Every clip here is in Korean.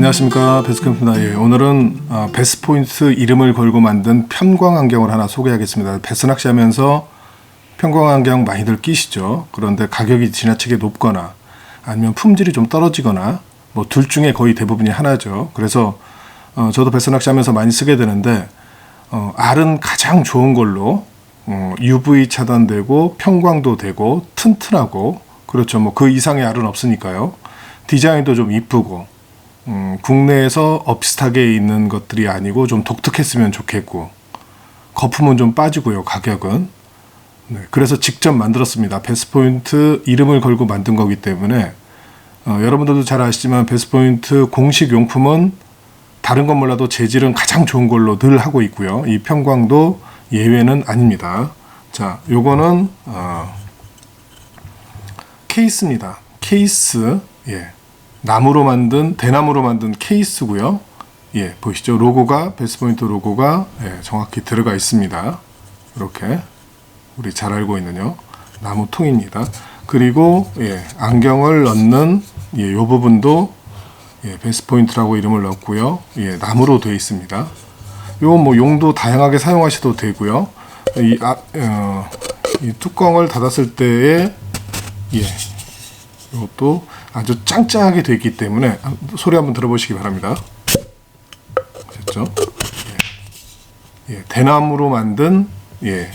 안녕하십니까 베스캠프입니다. 예, 오늘은 어, 베스포인트 이름을 걸고 만든 편광 안경을 하나 소개하겠습니다. 베스낚시 하면서 편광 안경 많이들 끼시죠. 그런데 가격이 지나치게 높거나 아니면 품질이 좀 떨어지거나 뭐 둘 중에 거의 대부분이 하나죠. 그래서 어, 저도 베스낚시 하면서 많이 쓰게 되는데 어, 알은 가장 좋은 걸로 어, UV 차단되고 편광도 되고 튼튼하고 그렇죠. 뭐 그 이상의 알은 없으니까요. 디자인도 좀 이쁘고 음, 국내에서 업비슷하게 있는 것들이 아니고 좀 독특했으면 좋겠고 거품은 좀 빠지고요 가격은. 네, 그래서 직접 만들었습니다. 베스포인트 이름을 걸고 만든 거기 때문에. 어, 여러분들도 잘 아시지만 베스포인트 공식 용품은 다른 건 몰라도 재질은 가장 좋은 걸로 늘 하고 있고요. 이 편광도 예외는 아닙니다. 자 요거는 어, 케이스입니다. 케이스. 예 나무로 만든 대나무로 만든 케이스고요. 예, 보시죠. 로고가 베스포인트 로고가 예, 정확히 들어가 있습니다. 이렇게 우리 잘 알고 있는요. 나무 통입니다. 그리고 예, 안경을 넣는 예, 요 부분도 예, 베스포인트라고 이름을 넣었고요. 예, 나무로 되어 있습니다. 요 뭐 용도 다양하게 사용하셔도 되고요. 이, 아, 어, 이 뚜껑을 닫았을 때에 예, 이것도 아주 짱짱하게 되어 있기 때문에 소리 한번 들어보시기 바랍니다. 보셨죠? 예. 예, 대나무로 만든 예,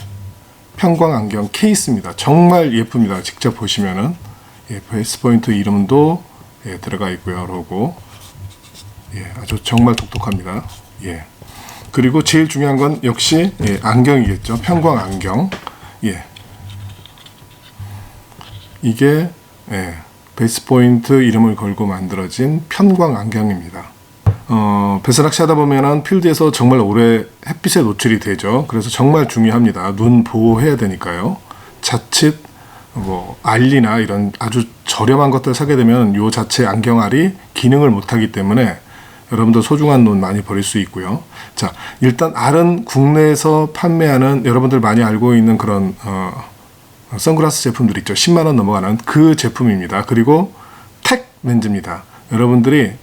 편광 안경 케이스입니다. 정말 예쁩니다. 직접 보시면은 예, 베이스 포인트 이름도 예, 들어가 있고요. 로고 예, 아주 정말 독특합니다. 예. 그리고 제일 중요한 건 역시 예, 안경이겠죠. 편광 안경. 예. 이게 예, 베이스포인트 이름을 걸고 만들어진 편광 안경입니다. 어, 배스 낚시 하다 보면은 필드에서 정말 오래 햇빛에 노출이 되죠. 그래서 정말 중요합니다. 눈 보호해야 되니까요. 자칫 뭐 알리나 이런 아주 저렴한 것들 사게 되면 요 자체 안경알이 기능을 못하기 때문에 여러분들 소중한 눈 많이 버릴 수 있고요. 자, 일단 알은 국내에서 판매하는 여러분들 많이 알고 있는 그런 어, 선글라스 제품들 있죠. 10만 원 넘어가는 그 제품입니다. 그리고 텍 렌즈입니다. 여러분들이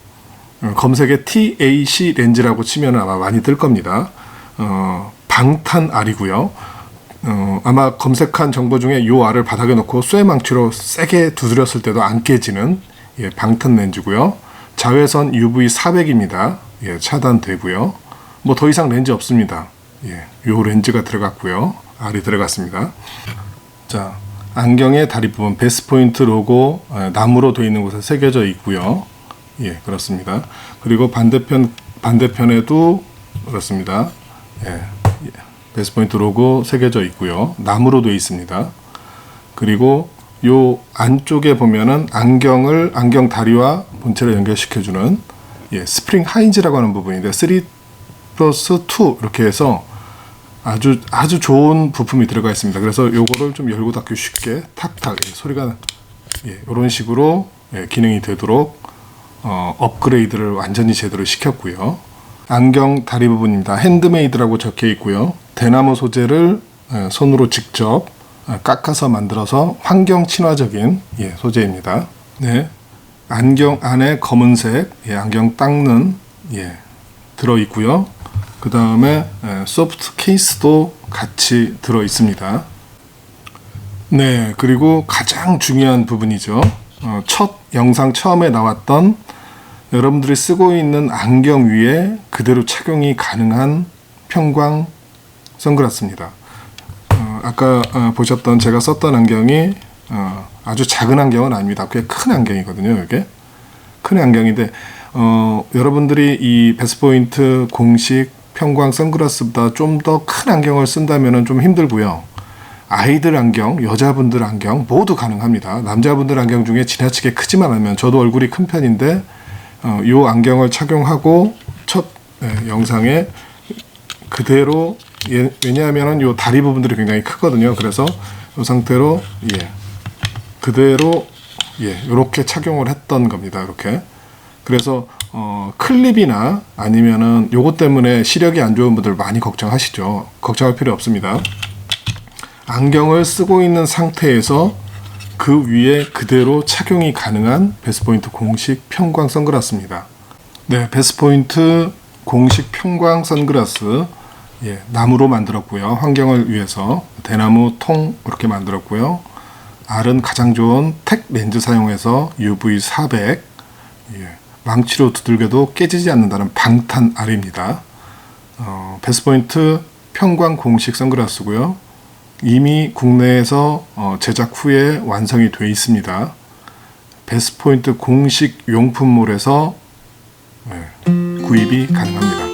어, 검색에 TAC 렌즈라고 치면 아마 많이 뜰 겁니다. 어, 방탄 알이고요. 어, 아마 검색한 정보 중에 요 알을 바닥에 놓고 쇠망치로 세게 두드렸을 때도 안 깨지는 예, 방탄 렌즈고요. 자외선 UV 400입니다. 예, 차단되고요. 뭐 더 이상 렌즈 없습니다. 예, 요 렌즈가 들어갔고요. 알이 들어갔습니다. 자, 안경의 다리 부분 베스 포인트 로고 어, 나무로 되어 있는 곳에 새겨져 있고요. 예, 그렇습니다. 그리고 반대편 반대편에도 그렇습니다. 예, 베스 포인트 로고 새겨져 있고요. 나무로 되어 있습니다. 그리고 요 안쪽에 보면은 안경을 안경 다리와 본체를 연결시켜주는 예, 스프링 하인즈라고 하는 부분인데 3 플러스 2 이렇게 해서 아주 아주 좋은 부품이 들어가 있습니다. 그래서 요거를 좀 열고 닫기 쉽게 탁탁 예, 소리가 예, 이런 식으로 예, 기능이 되도록 어, 업그레이드를 완전히 제대로 시켰고요. 안경 다리 부분입니다. 핸드메이드라고 적혀 있고요. 대나무 소재를 예, 손으로 직접 어, 깎아서 만들어서 환경 친화적인 예, 소재입니다. 네. 안경 안에 검은색 예, 안경 닦는 예, 들어 있고요. 그 다음에 소프트 케이스도 같이 들어 있습니다. 네, 그리고 가장 중요한 부분이죠. 어, 첫 영상 처음에 나왔던 여러분들이 쓰고 있는 안경 위에 그대로 착용이 가능한 편광 선글라스입니다. 어, 아까 어, 보셨던 제가 썼던 안경이 어, 아주 작은 안경은 아닙니다. 꽤 큰 안경이거든요. 이게 큰 안경인데 어, 여러분들이 이 베스포인트 공식 편광 선글라스보다 좀 더 큰 안경을 쓴다면 좀 힘들고요. 아이들 안경, 여자분들 안경 모두 가능합니다. 남자분들 안경 중에 지나치게 크지만 않으면 저도 얼굴이 큰 편인데 어, 이 안경을 착용하고 첫 네, 영상에 그대로 예, 왜냐하면 이 다리 부분들이 굉장히 크거든요. 그래서 이 상태로 예, 그대로 예, 이렇게 착용을 했던 겁니다. 이렇게 그래서 어, 클립이나 아니면은 요것 때문에 시력이 안 좋은 분들 많이 걱정하시죠. 걱정할 필요 없습니다. 안경을 쓰고 있는 상태에서 그 위에 그대로 착용이 가능한 베스포인트 공식 편광 선글라스입니다. 네, 베스포인트 공식 평광 선글라스 예, 나무로 만들었고요. 환경을 위해서 대나무 통 이렇게 만들었고요. 알은 가장 좋은 택 렌즈 사용해서 UV 400 예, 망치로 두들겨도 깨지지 않는다는 방탄 알입니다. 어, 베스포인트 평광 공식 선글라스고요. 이미 국내에서 어, 제작 후에 완성이 되어 있습니다. 베스포인트 공식 용품몰에서 네, 구입이 가능합니다.